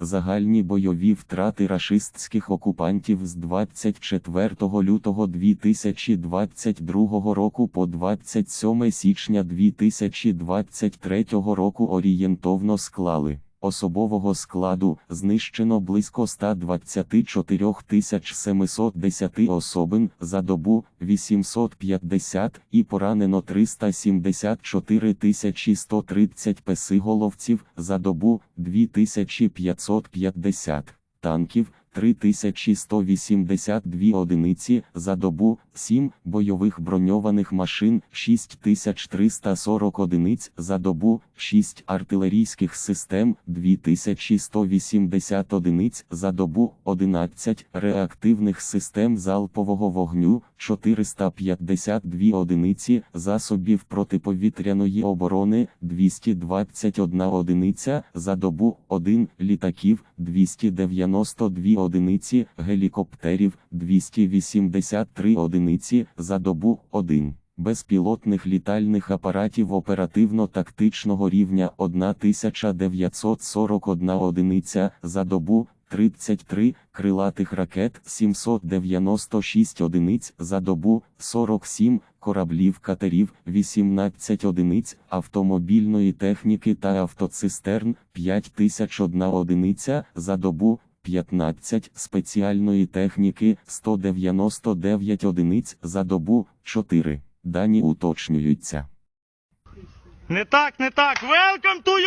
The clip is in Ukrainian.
Загальні бойові втрати рашистських окупантів з 24 лютого 2022 року по 27 січня 2023 року орієнтовно склали. Особового складу знищено близько 124 710 особин за добу 850 і поранено 374 130 песиголовців за добу 2550 танків. 3182 одиниці за добу, 7 бойових броньованих машин, 6340 одиниць за добу, 6 артилерійських систем, 2180 одиниць за добу, 11 реактивних систем залпового вогню, 452 одиниці засобів протиповітряної оборони, 221 одиниця за добу, 1 літаків, 292 одиниці гелікоптерів, 283 одиниці за добу, 1 безпілотних літальних апаратів оперативно-тактичного рівня 1941 одиниця за добу, 33 крилатих ракет 796 одиниць за добу, 47 кораблів катерів 18 одиниць автомобільної техніки та автоцистерн 5001 одиниця за добу, 15 спеціальної техніки 199 одиниць за добу, 4. Дані уточнюються. Не так, не так. Welcome to